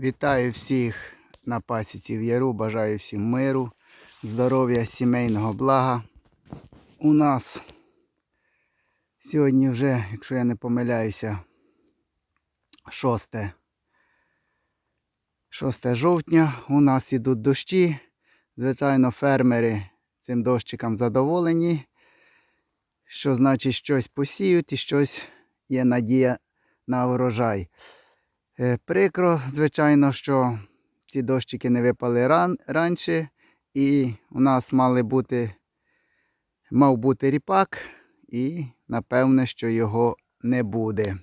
Вітаю всіх на пасіці в Яру. Бажаю всім миру, здоров'я, сімейного блага. У нас сьогодні вже, якщо я не помиляюся, 6, 6 жовтня. У нас ідуть дощі. Звичайно, фермери цим дощикам задоволені. Що значить щось посіють і щось є надія на урожай. Е, Прикро, звичайно, що ці дощики не випали ран, раніше, і у нас мали бути, мав бути ріпак, і напевне, що його не буде.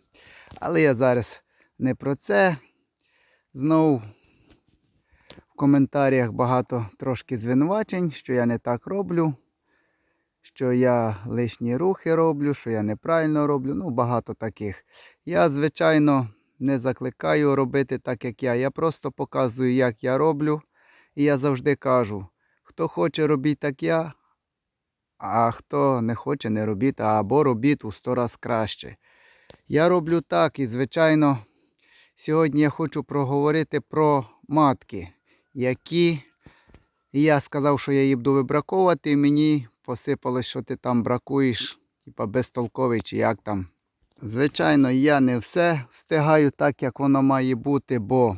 Але я зараз не про це. Знову в коментарях багато трошки звинувачень, що я не так роблю, що я лишні рухи роблю, що я неправильно роблю. Ну, багато таких. Я, звичайно, не закликаю робити так, як я. Я просто показую, як я роблю. І я завжди кажу, хто хоче робіть так я, а хто не хоче, не робіть, або робіть у сто раз краще. Я роблю так і, звичайно, сьогодні я хочу проговорити про матки, які я сказав, що я її буду вибраковувати, і мені посипалось, що ти там бракуєш, типа безтолковий чи як там. Звичайно, я не все встигаю так, як воно має бути, бо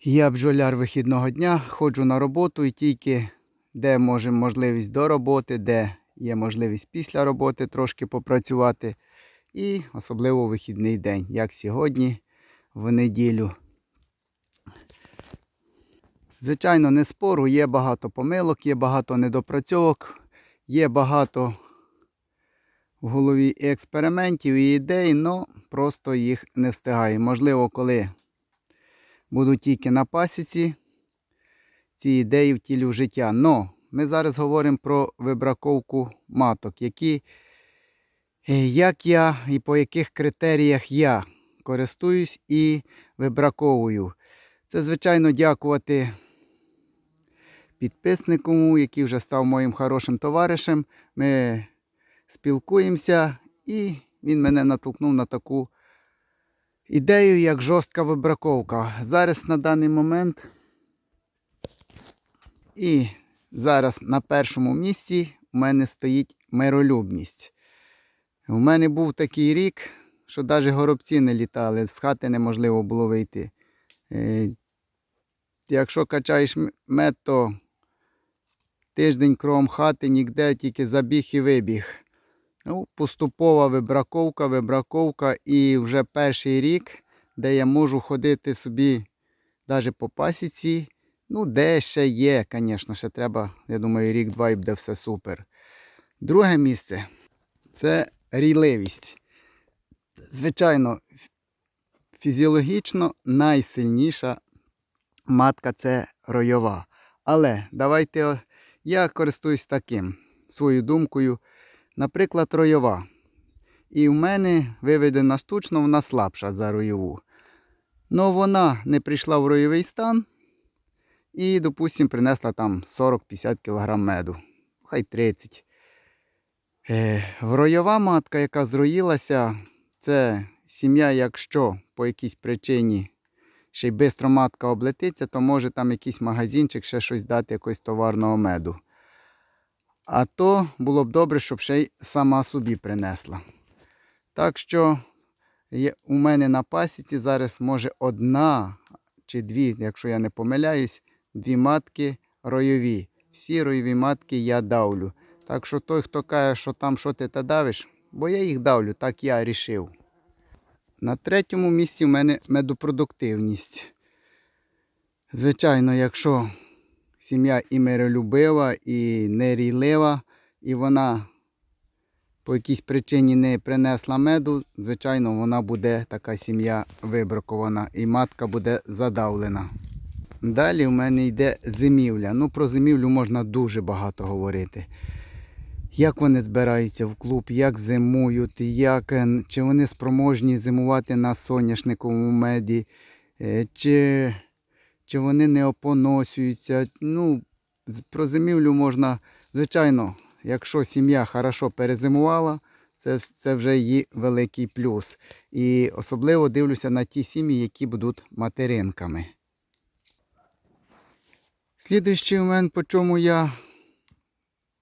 я бджоляр вихідного дня, ходжу на роботу і тільки де може можливість до роботи, де є можливість після роботи трошки попрацювати. І особливо вихідний день, як сьогодні, в неділю. Звичайно, не спору, є багато помилок, є багато недопрацьовок, є багато в голові експериментів і ідей, але просто їх не встигаю. Можливо, коли буду тільки на пасіці, ці ідеї втілю в життя. Но ми зараз говоримо про вибраковку маток, які, е, як я і по яких критеріях я користуюсь і вибраковую. Це, звичайно, дякувати підписнику, який вже став моїм хорошим товаришем. Ми спілкуємося, і він мене натолкнув на таку ідею, як жорстка вибраковка. Зараз на даний момент і зараз на першому місці у мене стоїть миролюбність. У мене був такий рік, що навіть горобці не літали, з хати неможливо було вийти. Е, Якщо качаєш мед, то тиждень кругом хати ніде тільки забіг і вибіг. Ну, Поступова вибраковка, вибраковка і вже перший рік, де я можу ходити собі навіть по пасіці. Ну, де ще є, звісно, ще треба, я думаю, рік-два і буде все супер. Друге місце це рійливість. Звичайно, фізіологічно найсильніша матка це ройова. Але давайте я користуюсь таким своєю думкою. Наприклад, ройова. І в мене виведена штучно, вона слабша за ройову. Но вона не прийшла в ройовий стан і, допустимо, принесла там 40-50 кг меду. Хай 30. Е, Ройова матка, яка зроїлася, це сім'я, якщо по якійсь причині ще й швидко матка облетиться, то може там якийсь магазинчик ще щось дати якогось товарного меду. А то було б добре, щоб ще й сама собі принесла. Так що у мене на пасіці зараз може одна чи дві, якщо я не помиляюсь, дві матки ройові. Всі ройові матки я давлю. Так що той, хто каже, що там що ти та давиш, бо я їх давлю, так я рішив. На третьому місці в мене медопродуктивність. Звичайно, якщо сім'я і миролюбива, і нерійлива, і вона по якійсь причині не принесла меду, звичайно, вона буде така сім'я вибракована і матка буде задавлена. Далі в мене йде зимівля. Ну, про зимівлю можна дуже багато говорити. Як вони збираються в клуб, як зимують, як, е, чи вони спроможні зимувати на соняшниковому меді, е, чи чи вони не опоносюються. Ну, про зимівлю можна, звичайно, якщо сім'я хорошо перезимувала, це, це вже її великий плюс. І особливо дивлюся на ті сім'ї, які будуть материнками. Слідуючий момент, по чому я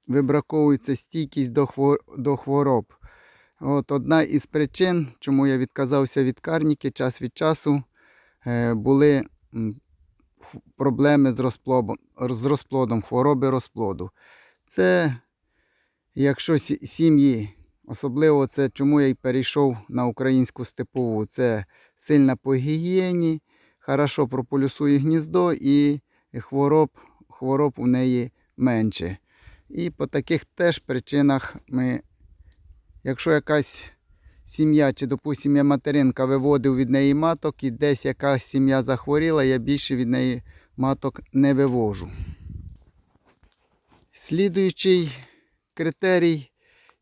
вибраковую, це стійкість до, хвор... до хвороб. От одна із причин, чому я відказався від карніки час від часу, е, були проблеми з розплодом, з розплодом, хвороби розплоду. Це якщо сім'ї, особливо це чому я й перейшов на українську степову, це сильна по гігієні, хорошо прополюсує гніздо і хвороб, хвороб у неї менше. І по таких теж причинах ми, якщо якась сім'я, чи, допустимо, я материнка виводив від неї маток, і десь якась сім'я захворіла, я більше від неї маток не вивожу. Слідуючий критерій,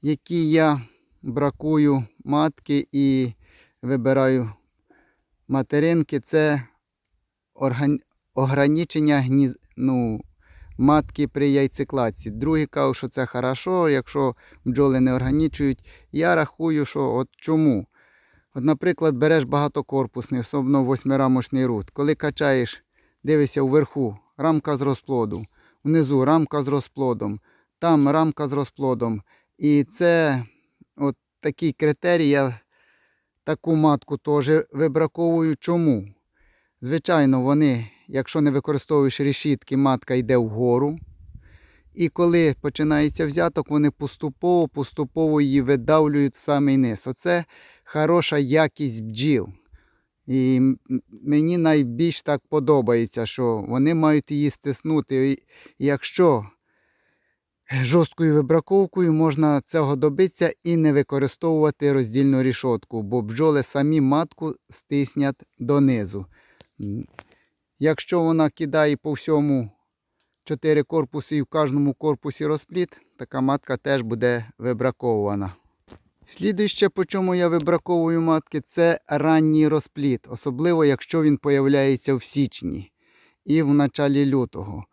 який я бракую матки і вибираю материнки, це орган... ограничення гніз... ну, матки при яйцекладці. Другі кажуть, що це хорошо, якщо бджоли не органічують. Я рахую, що от чому. От, наприклад, береш багатокорпусний, особливо восьмирамочний рут. Коли качаєш, дивишся вверху, рамка з розплоду, внизу рамка з розплодом, там рамка з розплодом. І це от такий критерій, я таку матку теж вибраковую. Чому? Звичайно, вони, якщо не використовуєш решітки, матка йде вгору. І коли починається взяток, вони поступово, поступово її видавлюють в самий низ. Оце хороша якість бджіл. І мені найбільш так подобається, що вони мають її стиснути. І якщо жорсткою вибраковкою можна цього добитися і не використовувати роздільну рішотку, бо бджоли самі матку стиснять донизу. Якщо вона кидає по всьому 4 корпуси і в кожному корпусі розпліт, така матка теж буде вибракована. Слідуюче, по чому я вибраковую матки, це ранній розпліт, особливо якщо він появляється в січні і в началі лютого.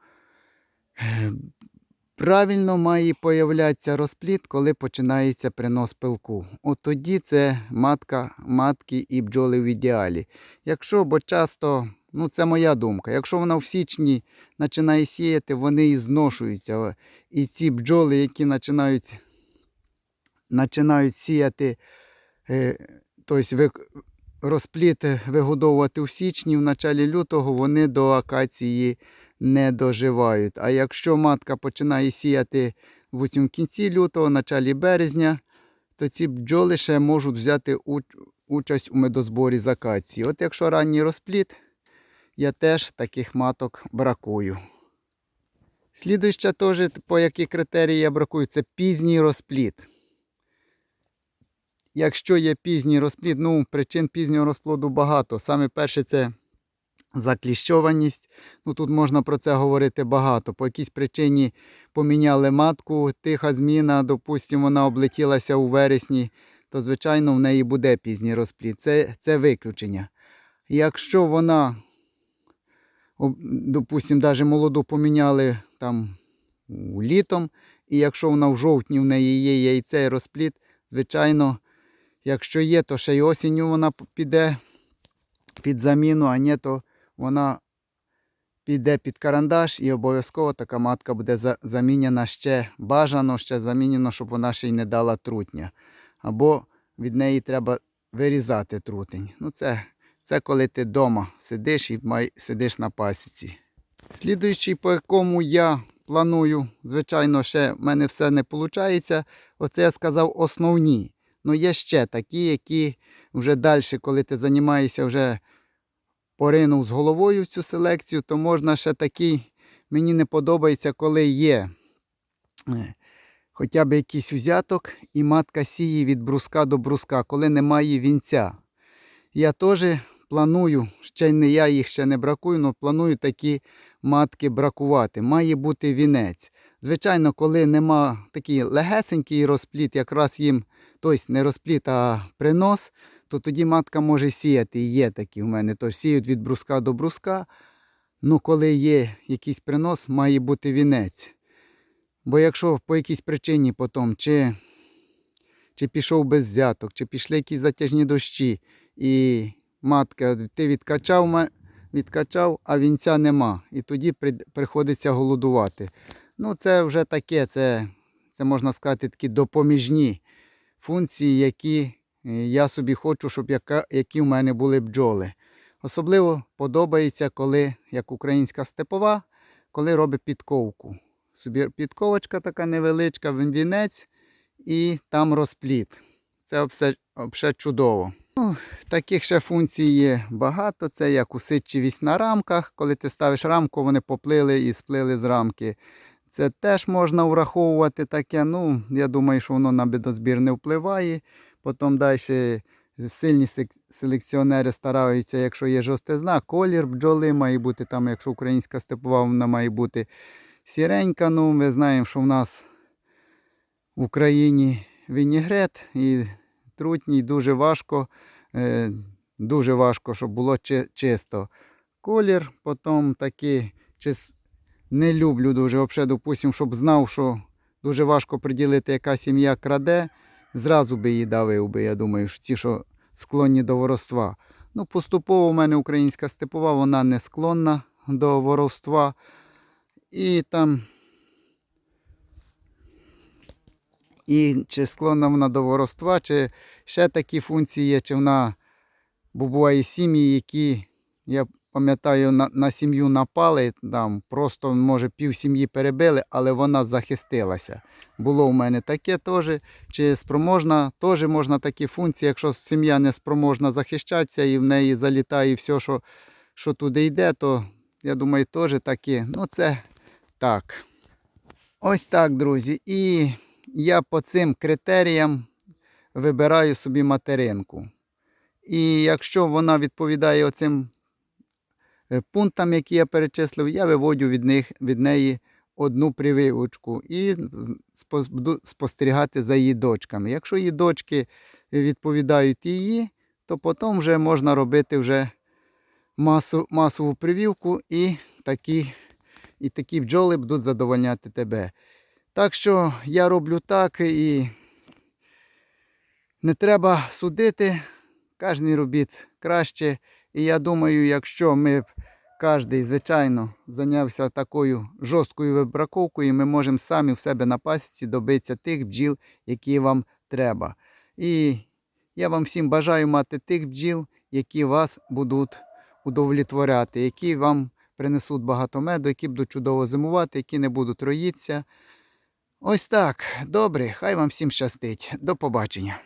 Правильно має появлятися розпліт, коли починається принос пилку. От тоді це матка, матки і бджоли в ідеалі. Якщо, бо часто, ну це моя думка, якщо вона в січні починає сіяти, вони і зношуються. І ці бджоли, які починають, починають сіяти, е, тобто розпліт вигодовувати в січні, в началі лютого, вони до акації не доживають. А якщо матка починає сіяти в кінці лютого, в началі березня, то ці бджоли ще можуть взяти участь у медозборі з акації. От якщо ранній розпліт, я теж таких маток бракую. Слідуюча теж, по які критерії я бракую, це пізній розпліт. Якщо є пізній розплід, ну причин пізнього розплоду багато. Саме перше це закліщованість. Ну тут можна про це говорити багато. По якійсь причині поміняли матку, тиха зміна, допустимо, вона облетілася у вересні, то звичайно в неї буде пізній розплід. Це, це виключення. Якщо вона, допустимо, навіть молоду поміняли там літом, і якщо вона в жовтні в неї є яйце і розплід, звичайно, якщо є, то ще й осінню вона піде під заміну, а ні, то вона піде під карандаш і обов'язково така матка буде замінена ще бажано, ще замінено, щоб вона ще й не дала трутня. Або від неї треба вирізати трутень. Ну це, це коли ти вдома сидиш і сидиш на пасіці. Слідуючий, по якому я планую, звичайно, ще в мене все не виходить. Оце я сказав основні. Ну є ще такі, які вже далі, коли ти займаєшся вже поринув з головою в цю селекцію, то можна ще такий, мені не подобається, коли є е, хоча б якийсь узяток і матка сіє від бруска до бруска, коли немає вінця. Я теж планую, ще не я їх ще не бракую, але планую такі матки бракувати. Має бути вінець. Звичайно, коли нема такий легесенький розпліт, якраз їм, тобто не розпліт, а принос, то тоді матка може сіяти. Є такі в мене. Тож сіють від бруска до бруска. Ну, коли є якийсь принос, має бути вінець. Бо якщо по якійсь причині потім, чи, чи пішов без взяток, чи пішли якісь затяжні дощі, і матка, ти відкачав, відкачав, а вінця нема. І тоді при- приходиться голодувати. Ну, це вже таке, це, це можна сказати, такі допоміжні функції, які е, я собі хочу, щоб яка, які в мене були бджоли. Особливо подобається, коли, як українська степова, коли робить підковку. Собі підковочка така невеличка, вінець і там розпліт. Це все, все чудово. Ну, таких ще функцій є багато. Це як усидчивість на рамках. Коли ти ставиш рамку, вони поплили і сплили з рамки. Це теж можна враховувати таке. Ну, я думаю, що воно на бедозбір не впливає. Потім далі сильні селекціонери стараються, якщо є жовтизна, колір бджоли має бути там, якщо українська степова, вона має бути сіренька. Ну, ми знаємо, що в нас в Україні вінігрет і трутній дуже важко, е, дуже важко, щоб було чи- чисто. Колір, потім такий не люблю дуже. Взагалі, допустим, щоб знав, що дуже важко приділити, яка сім'я краде, зразу би її давив би, я думаю, що ті, що склонні до воровства. Ну, поступово у мене українська степова, вона не склонна до воровства. І там. І чи склонна вона до воровства, чи ще такі функції є, чи вона. Бо буває сім'ї, які, я пам'ятаю, на, на сім'ю напали, там просто, може, пів сім'ї перебили, але вона захистилася. Було у мене таке теж. Чи спроможна, теж можна такі функції, якщо сім'я не спроможна захищатися і в неї залітає все, що, що туди йде, то я думаю, теж такі. Ну, це так. Ось так, друзі. І я по цим критеріям вибираю собі материнку. І якщо вона відповідає оцим е, пунктам, які я перечислив, я виводю від, них, від неї одну прививочку і буду спостерігати за її дочками. Якщо її дочки відповідають її, то потім вже можна робити вже масу, масову прививку і такі, і такі бджоли будуть задовольняти тебе. Так що я роблю так і не треба судити. Кожен робіт краще. І я думаю, якщо ми кожен, звичайно, зайнявся такою жорсткою вибраковкою, ми можемо самі в себе на пасіці добитися тих бджіл, які вам треба. І я вам всім бажаю мати тих бджіл, які вас будуть удовлетворяти, які вам принесуть багато меду, які будуть чудово зимувати, які не будуть роїтися. Ось так. Добре, хай вам всім щастить. До побачення.